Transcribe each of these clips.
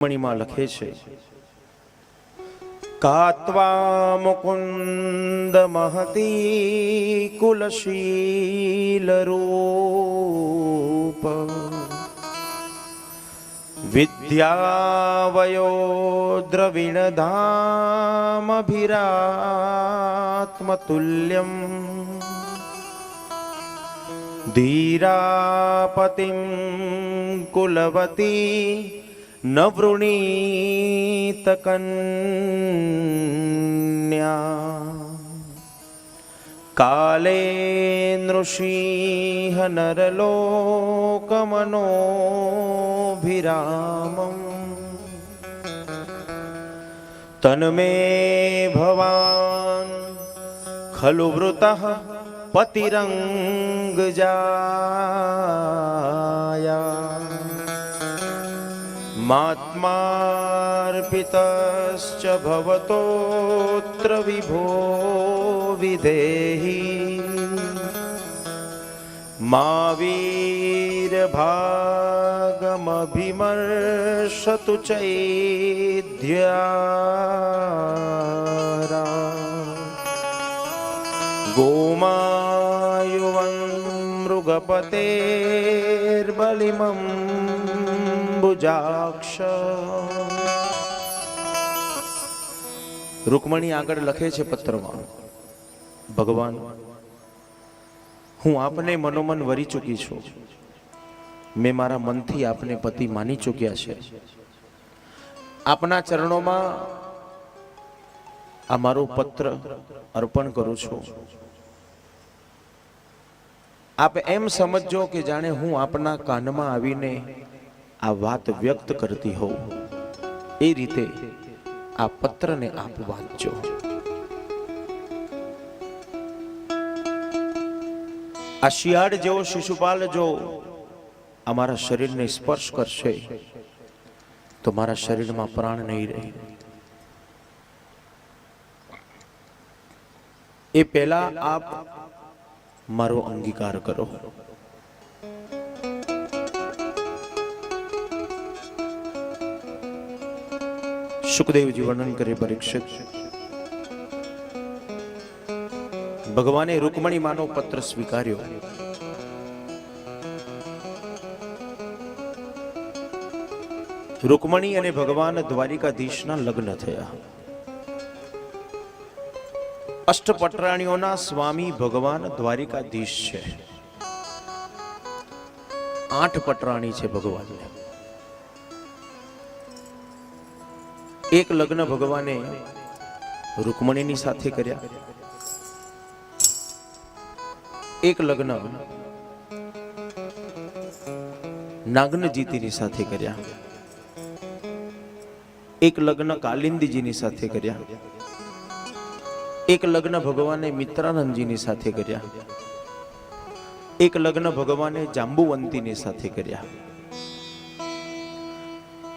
મણીમાં લખે છે કાત્વા મુકુંદ મહતી કુલશીલ રૂપ વિદ્યાવયો દ્રવિણ ધામભિરાત્મતુલ્યમ ધીરાપતિં કુલવતી ન વૃણીત કન્યા કાલે નૃસિંહ નરલોકમનોભિરામમ તન્મે ભવાન ખલુ વૃત પતિરંગ જાયા પરમાત્માર્પિતશ્ચ ભવતોત્ર વિભો વિદેહી મા વીરભાગમભિમર્ષતુ ચૈદ્યારા ગોમાયુવંગ ભુજાક્ષ રૂકમણી આગળ લખે છે પત્રમાં, ભગવાન, હું આપને મનોમન વરી ચૂકી છું. મેં મારા મનથી આપને પતિ માની ચૂક્યા છે. આપના ચરણોમાં આ મારો પત્ર અર્પણ કરું છું. આપ એમ સમજો કે જાણે હું આપના કાનમાં આવીને આ વાત વ્યક્ત કરતી હોઉં. એ રીતે આ પત્રને આપ વાંચજો. આ શિયાળ જેવો શિશુપાલ જો અમારા શરીરને સ્પર્શ કરશે, તો મારા શરીરમાં પ્રાણ નહીં રહે. એ પહેલા આપ મારો અંગીકાર કરો. સુખદેવજી વર્ણન કરે પરીક્ષિત ભગવાને રૂકમણી માનો પત્ર સ્વીકાર્યો. રૂકમણી અને ભગવાન દ્વારિકાધીશના લગ્ન થયા. અષ્ટપટરાણીઓના સ્વામી ભગવાન દ્વારિકાધીશ છે. આઠ પટરાણી છે ભગવાનને. એક લગ્ન ભગવાને રૂકમણીની સાથે કર્યા. એક લગ્ન નાગનજીતીની સાથે કર્યા. એક લગ્ન કાલિંદીજીની સાથે કર્યા. એક લગ્ન ભગવાને મિત્રાનંદજીની સાથે કર્યા. એક લગ્ન ભગવાને જાંબુવંતીની સાથે કર્યા.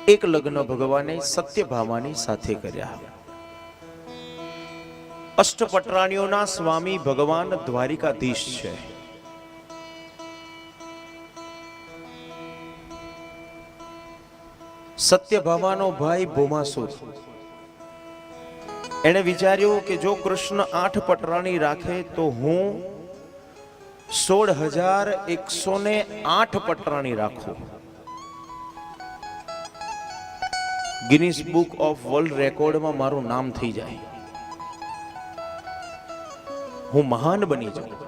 એક લગ્ન ભગવાને સત્યભામાની સાથે કર્યા. અષ્ટપટરાણીઓના સ્વામી ભગવાન દ્વારિકાધીશ છે. સત્યભામાનો ભાઈ ભોમાસુર. એણે વિચાર્યું કે જો કૃષ્ણ આઠ પટરાણી રાખે તો હું સોળ હજાર એકસો ને આઠ પટરાણી રાખું. ગિનિસ બુક ઓફ વર્લ્ડ રેકોર્ડમાં મારું નામ થઈ જાય. હું મહાન બની જાઉં.